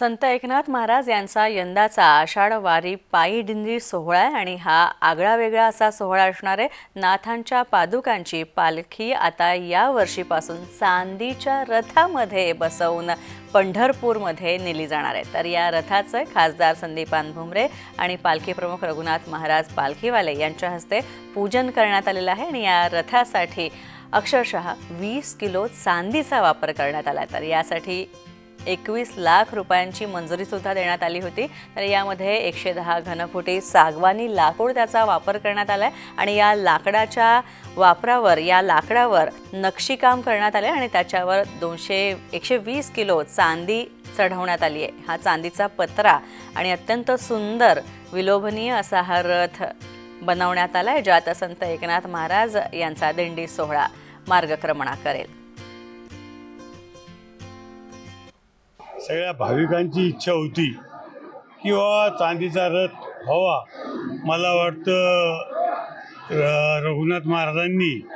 संत एकनाथ महाराज यांचा यंदाचा आषाढ वारी पायी दिंडी सोहळा आहे आणि हा आगळा वेगळा असा सोहळा असणार आहे. नाथांच्या पादुकांची पालखी आता या वर्षीपासून चांदीच्या रथामध्ये बसवून पंढरपूरमध्ये नेली जाणार आहे. तर या रथाचं खासदार संदीपान भुमरे आणि पालखी प्रमुख रघुनाथ महाराज पालखीवाले यांच्या हस्ते पूजन करण्यात आलेलं आहे आणि या रथासाठी अक्षरशः वीस किलो चांदीचा वापर करण्यात आला तर यासाठी एकवीस लाख रुपयांची मंजुरीसुद्धा देण्यात आली होती. तर यामध्ये एकशे दहा घनफुटी सागवानी लाकूड त्याचा वापर करण्यात आला आहे आणि या लाकडाच्या वापरावर या लाकडावर नक्षीकाम करण्यात आले आणि त्याच्यावर दोनशे एकशे वीस किलो चांदी चढवण्यात आली आहे हा चांदीचा पत्रा आणि अत्यंत सुंदर विलोभनीय असा हा रथ बनवण्यात आला आहे ज्यात संत एकनाथ महाराज यांचा दिंडी सोहळा मार्गक्रमणा करेल. सगळ्या भाविकांची इच्छा होती किंवा चांदीचा रथ व्हावा मला वाटतं र- रघुनाथ महाराजांनी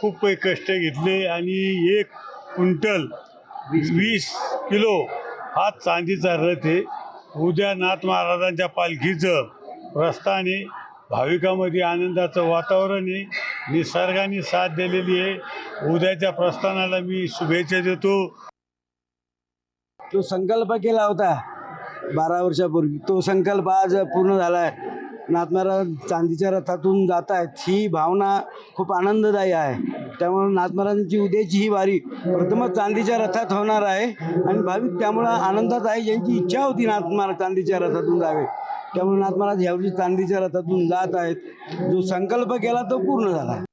खूप काही कष्ट घेतले आणि एक क्विंटल वीस किलो हा चांदीचा रथ आहे. उद्या नाथ महाराजांच्या पालखीचं रस्ताने भाविकामध्ये आनंदाचं वातावरण आहे. निसर्गाने साथ दिलेली आहे. उद्याच्या प्रस्थानाला मी शुभेच्छा देतो. तो संकल्प केला होता. बारा वर्षापूर्वी. तो संकल्प आज पूर्ण झाला आहे नातमारा चांदीच्या रथातून जात आहेत. ही भावना खूप आनंददायी आहे. त्यामुळे नाथमाराजांची उद्याची ही वारी प्रथमच चांदीच्या रथात होणार आहे. आणि भाविक त्यामुळं आनंदात आहे. ज्यांची इच्छा होती नाथमाराज चांदीच्या रथातून जावे. त्यामुळे नातमाराज ह्यावेळी चांदीच्या रथातून जात आहेत. जो संकल्प केला तो पूर्ण झाला. आहे